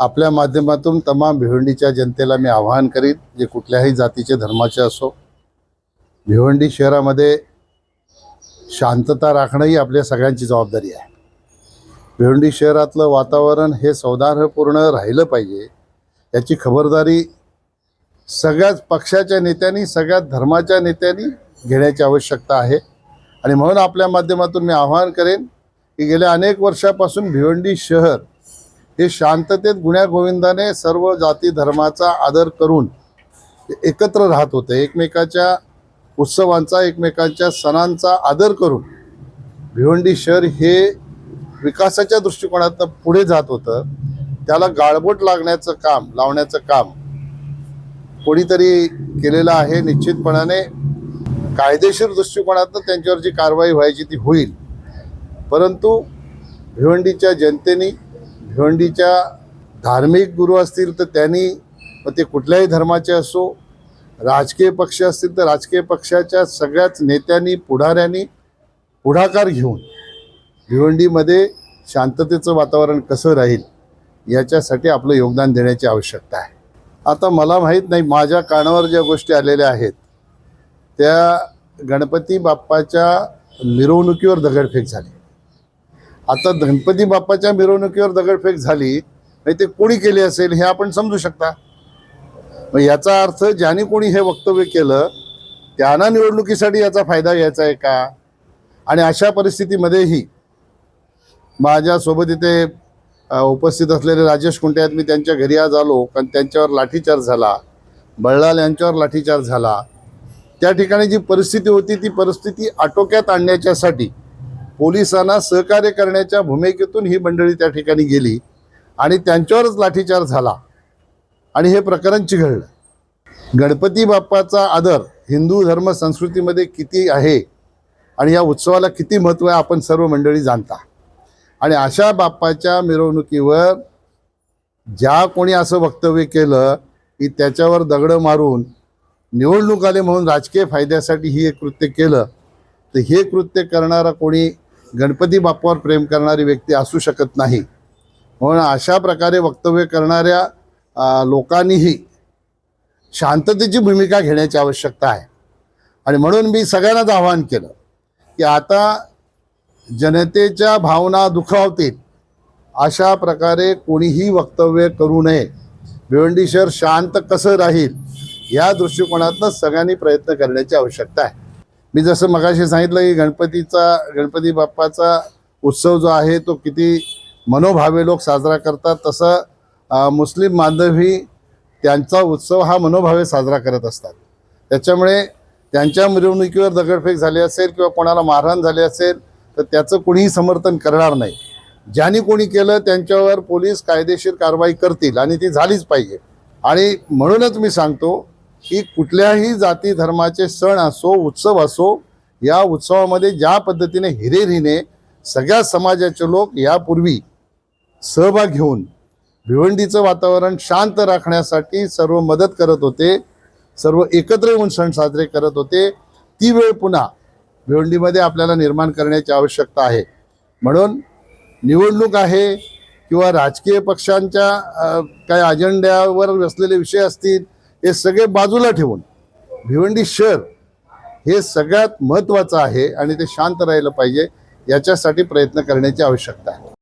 आपल्या माध्यमातून तमाम भिवंडीच्या जनतेला मी आवाहन करीन जे कुठल्याही जातीचे धर्माचे असो भिवंडी शहरामध्ये शांतता राखणं ही आपल्या सगळ्यांची जबाबदारी आहे. भिवंडी शहरातलं वातावरण हे सौदार्हपूर्ण राहिलं पाहिजे याची खबरदारी सगळ्याच पक्षाच्या नेत्यांनी सगळ्याच धर्माच्या नेत्यांनी घेण्याची आवश्यकता आहे. आणि म्हणून आपल्या माध्यमातून मी आवाहन करेन की गेल्या अनेक वर्षापासून भिवंडी शहर हे शांततेत गुण्यागोविंदाने सर्व जाती धर्माचा आदर करून एकत्र राहत होते. एकमेकाच्या उत्सवांचा एकमेकांच्या सणांचा आदर करून भिवंडी शहर हे विकासाच्या दृष्टिकोनातनं पुढे जात होतं. त्याला गाळबोट लागण्याचं काम लावण्याचं काम कोणीतरी केलेलं आहे. निश्चितपणाने कायदेशीर दृष्टिकोनातनं त्यांच्यावर जी कारवाई व्हायची ती होईल. परंतु भिवंडीच्या जनतेनी भिवंडीच्या धार्मिक गुरु असतील तर त्यांनी मग ते कुठल्याही धर्माचे असो राजकीय पक्ष असतील तर राजकीय पक्षाच्या सगळ्याच नेत्यांनी पुढाऱ्यांनी पुढाकार घेऊन भिवंडीमध्ये शांततेचं वातावरण कसं राहील याच्यासाठी आपलं योगदान देण्याची आवश्यकता आहे. आता मला माहीत नाही माझ्या कानावर ज्या गोष्टी आलेल्या आहेत त्या गणपती बाप्पाच्या मिरवणुकीवर दगडफेक झाली. आता गणपती बाप्पाच्या मिरवणुकीवर दगडफेक झाली नाही ते कोणी केली असेल हे आपण समजू शकता. मग याचा अर्थ ज्याने कोणी हे वक्तव्य केलं त्यांना निवडणुकीसाठी याचा फायदा घ्यायचा आहे का? आणि अशा परिस्थितीमध्येही माझ्यासोबत इथे उपस्थित असलेले राजेश कुंटे आहेत. मी त्यांच्या घरी आज आलो कारण त्यांच्यावर लाठीचार्ज झाला. बळलाल यांच्यावर लाठीचार्ज झाला. त्या ठिकाणी जी परिस्थिती होती ती परिस्थिती आटोक्यात आणण्याच्यासाठी पोलिसांना सहकार्य करण्याच्या भूमिकेतून ही मंडळी त्या ठिकाणी गेली आणि त्यांच्यावरच लाठीचार झाला आणि हे प्रकरण चिघळलं. गणपती बाप्पाचा आदर हिंदू धर्म संस्कृतीमध्ये किती आहे आणि या उत्सवाला किती महत्त्व आहे आपण सर्व मंडळी जाणता. आणि अशा बाप्पाच्या मिरवणुकीवर ज्या कोणी असं वक्तव्य केलं की त्याच्यावर दगडं मारून निवडणूक आले म्हणून राजकीय फायद्यासाठी ही एक कृत्य केलं तर हे कृत्य करणारा कोणी गणपती बाप्पावर प्रेम करणारी व्यक्ती असू शकत नाही. म्हणून अशा प्रकारे वक्तव्य करणाऱ्या लोकांनीही शांततेची भूमिका घेण्याची आवश्यकता आहे. आणि म्हणून मी सगळ्यांनाच आवाहन केलं की आता जनतेच्या भावना दुखावतील अशा प्रकारे कोणीही वक्तव्य करू नये. भिवंडी शहर शांत कसं राहील या दृष्टिकोनातनं सगळ्यांनी प्रयत्न करण्याची आवश्यकता आहे. मी जसं मगाशी सांगितलं की गणपतीचा गणपती बाप्पाचा उत्सव जो आहे तो किती मनोभावे लोक साजरा करतात तसं मुस्लिम बांधवही त्यांचा उत्सव हा मनोभावे साजरा करत असतात. त्याच्यामुळे त्यांच्या मिरवणुकीवर दगडफेक झाली असेल किंवा कोणाला मारहाण झाली असेल तर त्याचं कोणीही समर्थन करणार नाही. ज्यांनी कोणी केलं त्यांच्यावर पोलीस कायदेशीर कारवाई करतील आणि ती झालीच पाहिजे. आणि म्हणूनच मी सांगतो की कुठल्याही जाती धर्माचे सण असो उत्सव असो या उत्सवामध्ये ज्या पद्धतीने हिरेरीने सगळ्या समाजाचे लोक यापूर्वी सहभाग घेऊन भिवंडीचं वातावरण शांत राखण्यासाठी सर्व मदत करत होते सर्व एकत्र येऊन सण साजरे करत होते ती वेळ पुन्हा भिवंडीमध्ये आपल्याला निर्माण करण्याची आवश्यकता आहे. म्हणून निवडणूक आहे किंवा राजकीय पक्षांच्या काही अजेंड्यावर असलेले विषय असतील हे सगळे बाजूला ठेवून भिवंडी शहर हे सगळ्यात महत्त्वाचं आहे आणि ते शांत राहिलं पाहिजे याच्यासाठी प्रयत्न करण्याची आवश्यकता आहे.